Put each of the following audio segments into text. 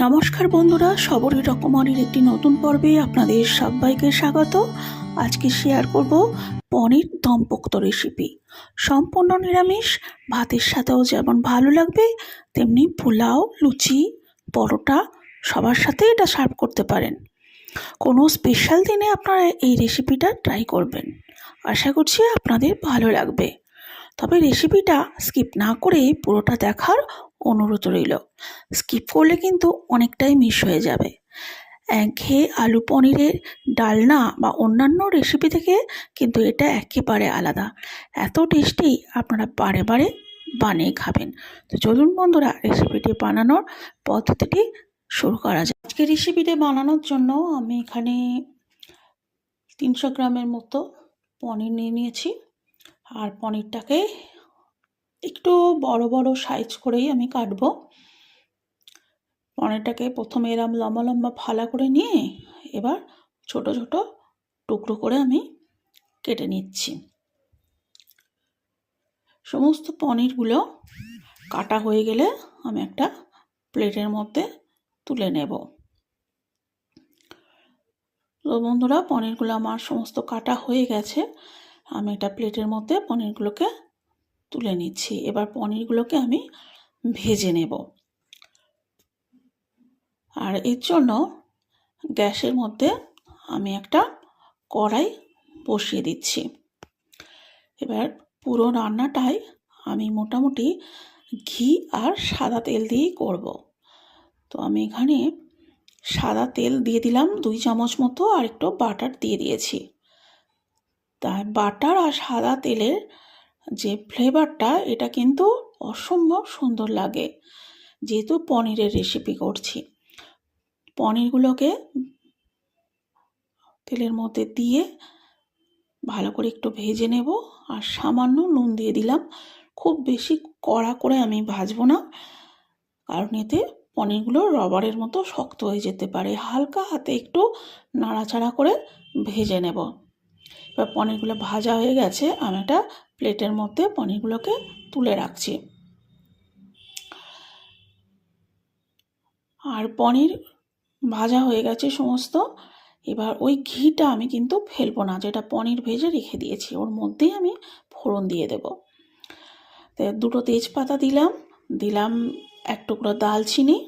নমস্কার বন্ধুরা সবরী রকমারির একটি নতুন পর্বে আপনাদের সবাইকে স্বাগত। আজকে শেয়ার করব পনির দমপোক্ত রেসিপি সম্পূর্ণ নিরামিষ, ভাতের সাথেও যেমন ভালো লাগবে, তেমনি পোলাও, লুচি, পরোটা, সবার সাথে এটা সার্ভ করতে পারেন। কোনো স্পেশাল দিনে আপনারা এই রেসিপিটা ট্রাই করবেন। আশা করছি আপনাদের ভালো লাগবে। তবে রেসিপিটা স্কিপ না করে পুরোটা দেখার অনুরোধ রইল। স্কিপ করলে কিন্তু অনেকটাই মিস হয়ে যাবে। একঘেয়ে আলু পনিরের ডালনা বা অন্যান্য রেসিপি থেকে কিন্তু এটা একেবারে আলাদা। এত টেস্টি আপনারা বারে বারে বানিয়ে খাবেন। তো চলুন বন্ধুরা রেসিপিটি বানানোর পদ্ধতিটি শুরু করা যায় আজকে রেসিপিটি বানানোর জন্য আমি এখানে তিনশো গ্রামের মতো পনির নিয়ে নিয়েছি। আর পনিরটাকে একটু বড় বড় সাইজ করেই আমি কাটবো। পনিরটাকে প্রথমে এরম লম্বা লম্বা ফালা করে নিয়ে এবার ছোট ছোট টুকরো করে আমি কেটে নিচ্ছি। সমস্ত পনিরগুলো কাটা হয়ে গেলে আমি একটা প্লেটের মধ্যে তুলে নেব। তো বন্ধুরা, পনিরগুলো আমার সমস্ত কাটা হয়ে গেছে। আমি একটা প্লেটের মধ্যে পনিরগুলোকে তুলে নিচ্ছি। এবার পনিরগুলোকে আমি ভেজে নেব। আর এর জন্য গ্যাসের মধ্যে আমি একটা কড়াই বসিয়ে দিচ্ছি। এবার পুরো রান্নাটাই আমি মোটামুটি ঘি আর সাদা তেল দিয়েই করব। তো আমি এখানে সাদা তেল দিয়ে দিলাম, দুই চামচ মতো, আর একটু বাটার দিয়ে দিয়েছি। তাই বাটার আর সাদা তেলের যে ফ্লেভারটা, এটা কিন্তু অসম্ভব সুন্দর লাগে। যেহেতু পনিরের রেসিপি করছি। পনিরগুলোকে তেলের মধ্যে দিয়ে ভালো করে একটু ভেজে নেব আর সামান্য নুন দিয়ে দিলাম। খুব বেশি কড়া করে আমি ভাজবো না, কারণ এতে পনিরগুলো রবারের মতো শক্ত হয়ে যেতে পারে। হালকা হাতে একটু নাড়াচাড়া করে ভেজে নেব। এবার পনিরগুলো ভাজা হয়ে গেছে, আমি একটা প্লেটের মধ্যে পনিরগুলোকে তুলে রাখছি। আর পনির ভাজা হয়ে গেছে সমস্ত, এবার ওই ঘিটা আমি কিন্তু ফেলব না, যেটা পনির ভেজে রেখে দিয়েছি, ওর মধ্যেই আমি ফোড়ন দিয়ে দেব। দুটো তেজপাতা দিলাম দিলাম এক টুকরো দালচিনি,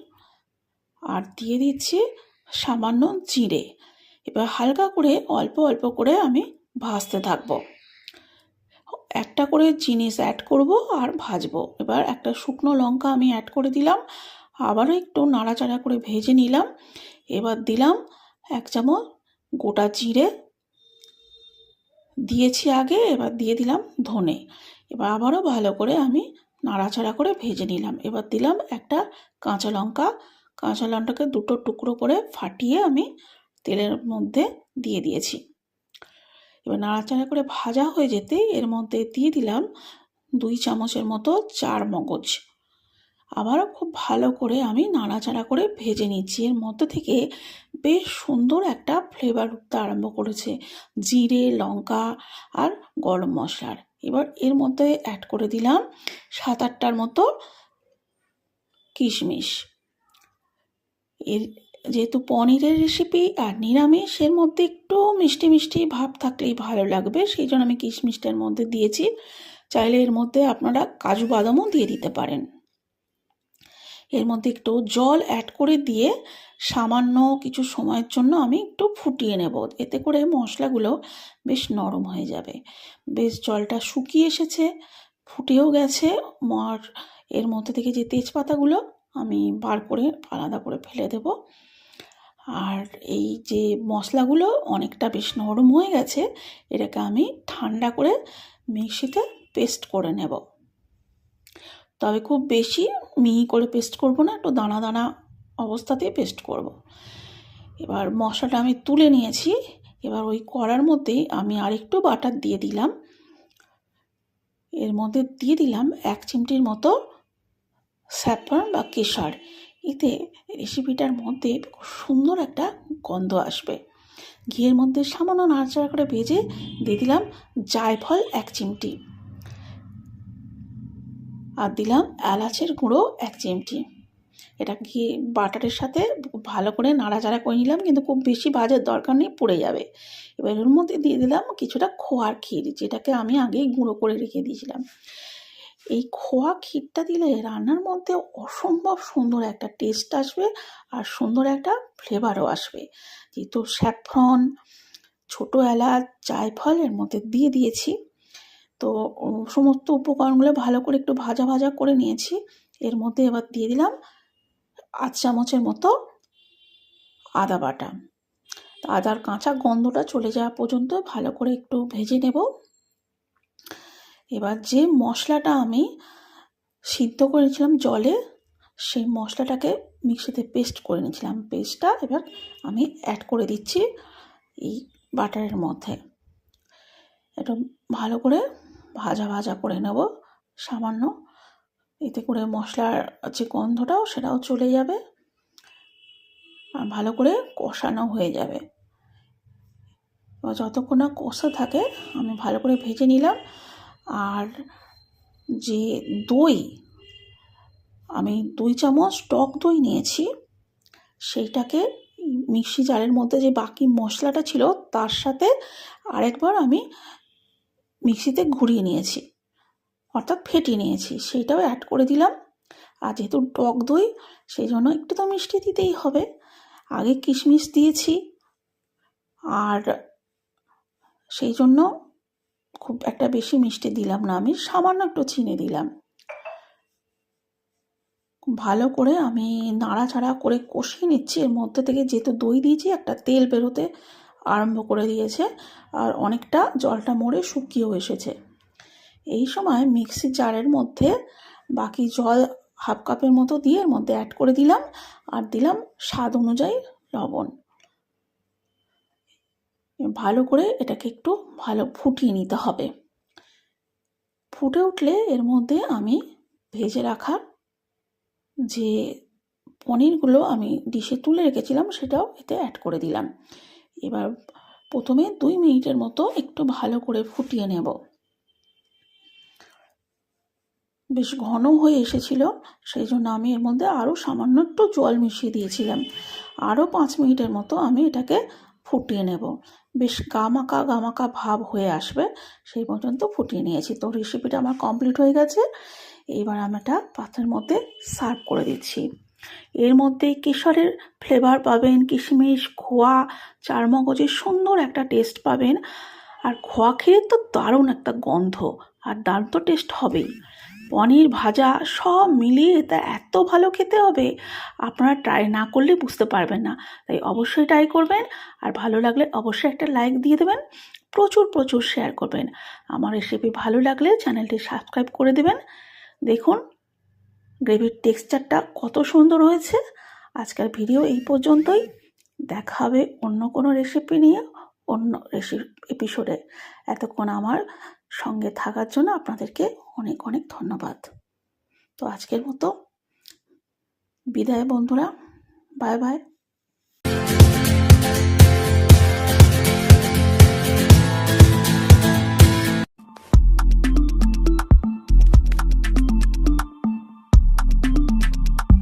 আর দিয়ে দিচ্ছি সামান্য জিরে। এবার হালকা করে, অল্প অল্প করে আমি ভাজতে থাকব। একটা করে জিনিস অ্যাড করব আর ভাজবো। এবার একটা শুকনো লঙ্কা আমি অ্যাড করে দিলাম। আবারও একটু নাড়াচাড়া করে ভেজে নিলাম। এবার দিলাম এক চামচ গোটা জিরে। দিয়েছি আগে, এবার দিয়ে দিলাম ধনে। এবার আবারও ভালো করে আমি নাড়াচাড়া করে ভেজে নিলাম। এবার দিলাম একটা কাঁচা লঙ্কা। কাঁচা লঙ্কাকে দুটো টুকরো করে ফাটিয়ে আমি তেলের মধ্যে দিয়ে দিয়েছি। এবার নাড়াচাড়া করে ভাজা হয়ে যেতে এর মধ্যে দিয়ে দিলাম দুই চামচের মতো চার মগজ। আবারও খুব ভালো করে আমি নাড়াচাড়া করে ভেজে নিচ্ছি। এর মধ্যে থেকে বেশ সুন্দর একটা ফ্লেভার উঠতে আরম্ভ করেছে। জিরে, লঙ্কা আর গরম মশলার। এবার এর মধ্যে অ্যাড করে দিলাম সাত আটটার মতো কিশমিশ। এর যেহেতু পনিরের রেসিপি আর নিরামিষের মধ্যে একটু মিষ্টি মিষ্টি ভাব থাকলেই ভালো লাগবে, সেই জন্য আমি কিশমিশটার মধ্যে দিয়েছি। চাইলে এর মধ্যে আপনারা কাজু বাদামও দিয়ে দিতে পারেন। এর মধ্যে একটু জল অ্যাড করে দিয়ে সামান্য কিছু সময়ের জন্য আমি একটু ফুটিয়ে নেব। এতে করে মশলাগুলো বেশ নরম হয়ে যাবে। বেশ জলটা শুকিয়ে এসেছে, ফুটেও গেছে। আর এর মধ্যে থেকে যে তেজপাতাগুলো আমি বার করে আলাদা করে ফেলে দেব। আর এই যে মশলাগুলো অনেকটা বেশ নরম হয়ে গেছে, এটাকে আমি ঠান্ডা করে মিক্সিতে পেস্ট করে নেব। তবে খুব বেশি মিহি করে পেস্ট করব না, একটু দানা দানা অবস্থাতেই পেস্ট করব। এবার মশলাটা আমি তুলে নিয়েছি, এবার ওই কড়ার মধ্যেই আমি আরেকটু বাটার দিয়ে দিলাম। এর মধ্যে দিয়ে দিলাম এক চিমটির মতো স্যাফরন বা কেশর। এতে রেসিপিটার মধ্যে খুব সুন্দর একটা গন্ধ আসবে। ঘিয়ের মধ্যে সামান্য নাড়াচাড়া করে ভেজে দিয়ে দিলাম জায়ফল এক চিমটি। আর দিলাম এলাচের গুঁড়ো এক চিমটি। এটা কি বাটারের সাথে ভালো করে নাড়াচাড়া করে নিলাম, কিন্তু খুব বেশি ভাজার দরকার নেই, পড়ে যাবে। এবার এর মধ্যে দিয়ে দিলাম কিছুটা খোয়ার ক্ষীর, যেটাকে আমি আগেই গুঁড়ো করে রেখে দিয়েছিলাম। এই খোয়া ক্ষীরটা দিলে রান্নার মধ্যে অসম্ভব সুন্দর একটা টেস্ট আসবে আর সুন্দর একটা ফ্লেভারও আসবে। যেহেতু স্যাফ্রন ছোটো এলাচ, জায়ফল এর মধ্যে দিয়ে দিয়েছি। তো সমস্ত উপকরণগুলো ভালো করে একটু ভাজা ভাজা করে নিয়েছি। এর মধ্যে এবার দিয়ে দিলাম আধ চামচের মতো আদা বাটা। আদার কাঁচা গন্ধটা চলে যাওয়া পর্যন্ত ভালো করে একটু ভেজে নেব। এবার যে মশলাটা আমি সিদ্ধ করেছিলাম জলে, সেই মশলাটাকে মিক্সিতে পেস্ট করে নিয়েছিলাম। পেস্টটা এবার আমি অ্যাড করে দিচ্ছি এই বাটারের মধ্যে। এটা ভালো করে ভাজা ভাজা করে নেব, সামান্য। এতে করে মশলার যে গন্ধটাও সেটাও চলে যাবে আর ভালো করে কষানো হয়ে যাবে। যতক্ষণ না কষা থাকে, আমি ভালো করে ভেজে নিলাম। আর যে দই, আমি দুই চামচ টক দই নিয়েছি। সেইটাকে মিক্সি জারের মধ্যে যে বাকি মশলাটা ছিল, তার সাথে আরেকবার আমি মিক্সিতে ঘুরিয়ে নিয়েছি, অর্থাৎ ফেটিয়ে নিয়েছি। সেইটাও অ্যাড করে দিলাম। আর যেহেতু টক দই, সেই জন্য একটু তো মিষ্টি দিতেই হবে। আগে কিশমিশ দিয়েছি। আর সেই জন্য খুব একটা বেশি মিষ্টি দিলাম না আমি, সামান্য একটু চিনি দিলাম। ভালো করে আমি নাড়াচাড়া করে কষিয়ে নিচ্ছি, এর মধ্যে থেকে যেহেতু দই দিয়েছি, একটা তেল বেরোতে আরম্ভ করে দিয়েছে, আর অনেকটা জলটা মরে শুকিয়েও এসেছে। এই সময় মিক্সি জারের মধ্যে বাকি জল হাফ কাপের মতো দিয়ে এর মধ্যে অ্যাড করে দিলাম, আর দিলাম স্বাদ অনুযায়ী লবণ। ভালো করে এটাকে একটু ভালো ফুটিয়ে নিতে হবে। ফুটে উঠলে এর মধ্যে আমি ভেজে রাখা যে পনিরগুলো আমি ডিশে তুলে রেখেছিলাম সেটাও এতে অ্যাড করে দিলাম। এবার প্রথমে দুই মিনিটের মতো একটু ভালো করে ফুটিয়ে নেব। বেশ ঘন হয়ে এসেছিল সেই জন্য আমি এর মধ্যে আরও সামান্য একটু জল মিশিয়ে দিয়েছিলাম। আরও পাঁচ মিনিটের মতো আমি এটাকে ফুটিয়ে নেব। বেশ গামাকা গামাকা ভাব হয়ে আসবে, সেই পর্যন্ত ফুটিয়ে নিয়েছি। তো রেসিপিটা আমার কমপ্লিট হয়ে গেছে। এইবার আমি এটা পাত্রের মধ্যে সার্ভ করে দিচ্ছি। এর মধ্যে কেশরের ফ্লেভার পাবেন, কিশমিশ খোয়া চারমগজের সুন্দর একটা টেস্ট পাবেন। আর খোয়া খেয়ে তো দারুণ একটা গন্ধ, আর দারুণ তো টেস্ট হবেই। পনির ভাজা সব মিলিয়ে তা এত ভালো খেতে হবে, আপনারা ট্রাই না করলে বুঝতে পারবেন না। তাই অবশ্যই ট্রাই করবেন, আর ভালো লাগলে অবশ্যই একটা লাইক দিয়ে দেবেন, প্রচুর প্রচুর শেয়ার করবেন। আমার রেসিপি ভালো লাগলে চ্যানেলটি সাবস্ক্রাইব করে দেবেন। দেখুন গ্রেভির টেক্সচারটা কত সুন্দর হয়েছে। আজকের ভিডিও এই পর্যন্তই। দেখা হবে অন্য কোনো রেসিপি নিয়ে, অন্য রেসিপি এপিসোডে এতক্ষণ আমার সঙ্গে থাকার জন্য আপনাদেরকে অনেক অনেক ধন্যবাদ। তো আজকের মতো বিদায় বন্ধুরা বাই বাই।